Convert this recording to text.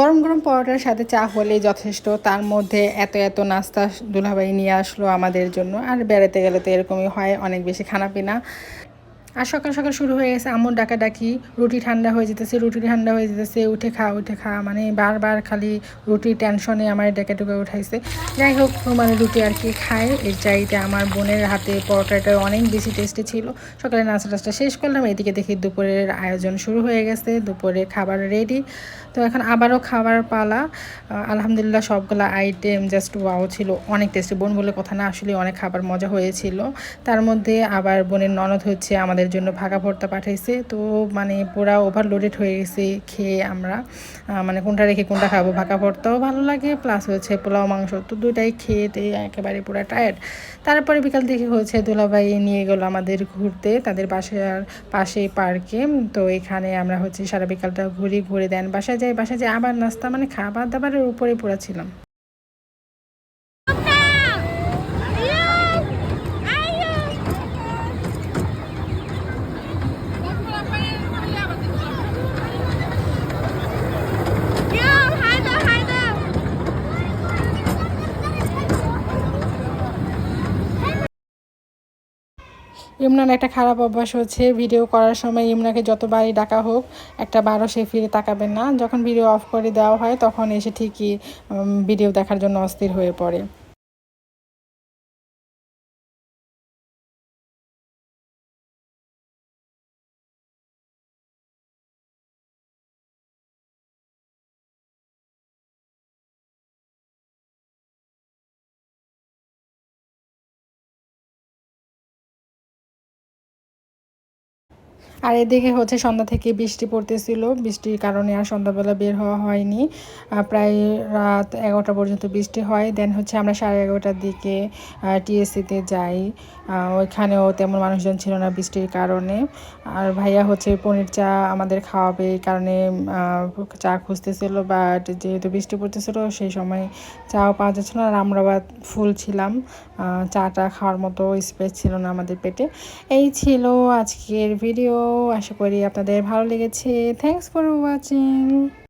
গরম গরম পরোটার সাথে চা হলেই যথেষ্ট। তার মধ্যে এত এত নাস্তা দুলাভাই নিয়ে আসলো আমাদের জন্য। আর বেড়াতে গেলে তো এরকমই হয়, অনেক বেশি খানাপিনা। আর সকাল সকাল শুরু হয়ে গেছে আম্মুর ডাকাডাকি। রুটি ঠান্ডা হয়ে যেতেছে, রুটি ঠান্ডা হয়ে যেতেছে, উঠে খা উঠে খা। মানে বারবার খালি রুটি টেনশনে আমার ডেকে টুকে উঠাইছে। যাই হোক মানে রুটি আর কি খায়। এর চাইতে আমার বোনের হাতে পরোটাটা অনেক বেশি টেস্টি ছিল। সকালে নাস্তা টাস্তা শেষ করলাম। এদিকে দেখি দুপুরের আয়োজন শুরু হয়ে গেছে। দুপুরে খাবার রেডি তো এখন আবারও খাবার পালা। আলহামদুলিল্লাহ সবগুলো আইটেম জাস্ট ওয়াও ছিল। অনেক টেস্টি বোন বলে কথা না, আসলে অনেক খাবার মজা হয়েছিল। তার মধ্যে আবার বোনের ননদ হচ্ছে আমাদের আমাদের জন্য ভাগা ভর্তা পাঠাইছে। তো মানে পুরা ওভারলোডেড হয়ে গেছে খেয়ে আমরা। মানে কোনটা রেখে কোনটা খাব? ভাগা ভর্তাও ভালো লাগে প্লাস হচ্ছে পোলাও, মাংস, তো দুটাই খেয়ে একেবারে পুরো টায়ার্ড তারপরে বিকাল থেকে হচ্ছে দুলাভাই নিয়ে গেলো আমাদের ঘুরতে, তাদের বাসার পাশে পার্কে। তো এখানে আমরা হচ্ছে সারা বিকালটা ঘুরি, ঘুরে দেন। বাসায় যাই বাসায় যাই, আবার নাস্তা মানে খাবার দাবারের উপরে পড়া ছিলাম। ইমরান একটা খারাপ অভ্যাস হচ্ছে ভিডিও করার সময় ইমরানকে যতবারই ডাকা হোক, একটা বারো সে ফিরে তাকাবেন না। যখন ভিডিও অফ করে দেওয়া হয়, তখন এসে ঠিকই ভিডিও দেখার জন্য অস্থির হয়ে পড়ে। আর এদিকে হচ্ছে সন্ধ্যা থেকে বৃষ্টি পড়তেছিল। বৃষ্টির কারণে আর সন্ধ্যাবেলা বের হওয়া হয়নি। প্রায় রাত এগারোটা পর্যন্ত বৃষ্টি হয়। দেন হচ্ছে আমরা সাড়ে এগারোটার দিকে টিএসসিতে যাই। ওইখানেও তেমন মানুষজন ছিল না বৃষ্টির কারণে। আর ভাইয়া হচ্ছে পনির চা আমাদের খাওয়াবে এই কারণে চা খুঁজতেছিল। বাট যেহেতু বৃষ্টি পড়তেছিল, সেই সময় চাও পাওয়া যাচ্ছিল আর আমরা ফুল ছিলাম। চাটা খাওয়ার মতো স্পেস ছিল না আমাদের পেটে। এই ছিল আজকের ভিডিও আশা করি আপনাদের ভালো লেগেছে। Thanks for watching